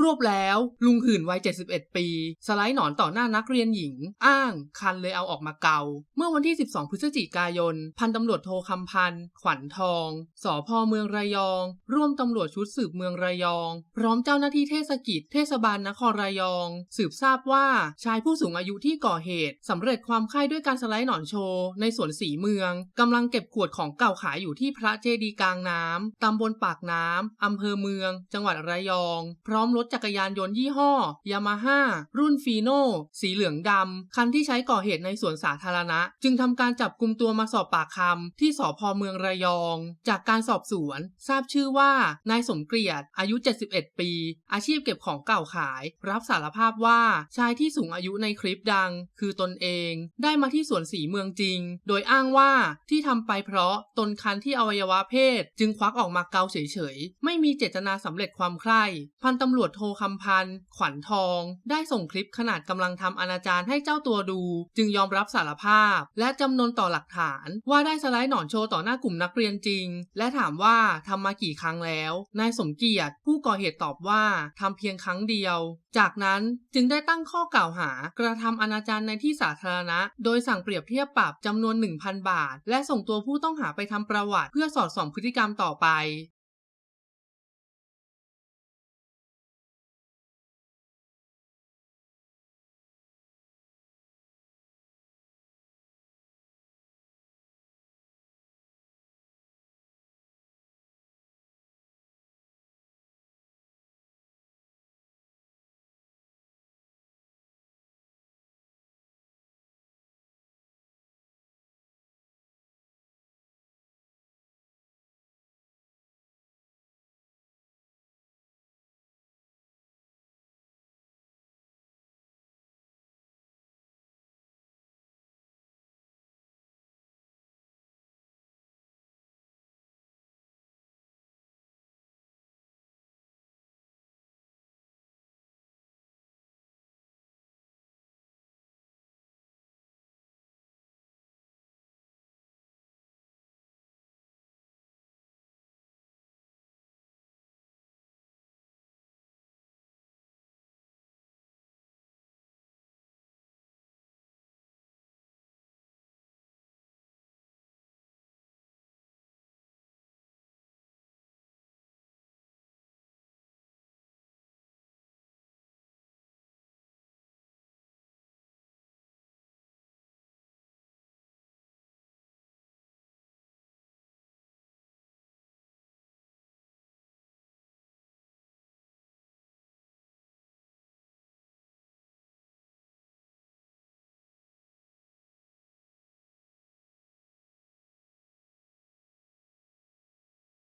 รวบแล้วลุงหื่นวัย 71 ปี สไลด์หนอนต่อหน้านักเรียนหญิง อ้าง คันเลยเอาออกมาเกา เมื่อวันที่ 12 พฤศจิกายน พันตำรวจโทคำพันธ์ ขวัญทองสพเมืองระยอง ร่วมตำรวจชุดสืบเมืองระยอง พร้อมเจ้าหน้าที่เทศกิจ เทศบาลนครระยอง สืบทราบว่าชายผู้สูงอายุที่ก่อเหตุสำเร็จความใคร่ด้วยการสไลด์หนอนโชว์ในสวนสีเมืองกำลังเก็บขวดของเก่าขายอยู่ที่พระเจดีย์กลางน้ำตำบลปากน้ำอำเภอเมือง จังหวัดระยอง พร้อมรถจักรยานยนต์ยี่ห้อยามาฮ่ารุ่นฟีโน่สีเหลืองดำคันที่ใช้ก่อเหตุในสวนสาธารณะ จึงทำการจับกลุ่มตัวมาสอบปากคำที่สพเมืองระยอง จากการสอบสวน ทราบชื่อว่านายสมเกียรติอายุ 71 ปี อาชีพเก็บของเก่าขาย รับสารภาพว่าชายที่สูงอายุในคลิปดัง คือตนเอง ได้มาที่สวนสีเมืองจริง โดยอ้างว่าที่ทำไปเพราะตนคันที่อวัยวะเพศ จึงควักออกมาเกาเฉยๆ ไม่มีเจตนาสำเร็จความใคร่พันตำรวจโทคำพันธ์ขวัญทอง ได้ส่งคลิปขนาดกำลังทำอนาจารให้เจ้าตัวดู จึงยอมรับสารภาพ และจำนนต่อหลักฐาน ว่าได้สไลด์หนอนโชว์ต่อหน้ากลุ่มนักเรียนจริง และถามว่าทำมากี่ครั้งแล้วนายสมเกียรติ ผู้ก่อเหตุตอบว่าทำเพียงครั้งเดียว จากนั้นจึงได้ตั้งข้อกล่าวหากระทำอนาจารในที่สาธารณะ โดยสั่งเปรียบเทียบปรับจำนวน 1,000 บาท และส่งตัวผู้ต้องหาไปทำประวัติ เพื่อสอดส่องพฤติกรรมต่อไป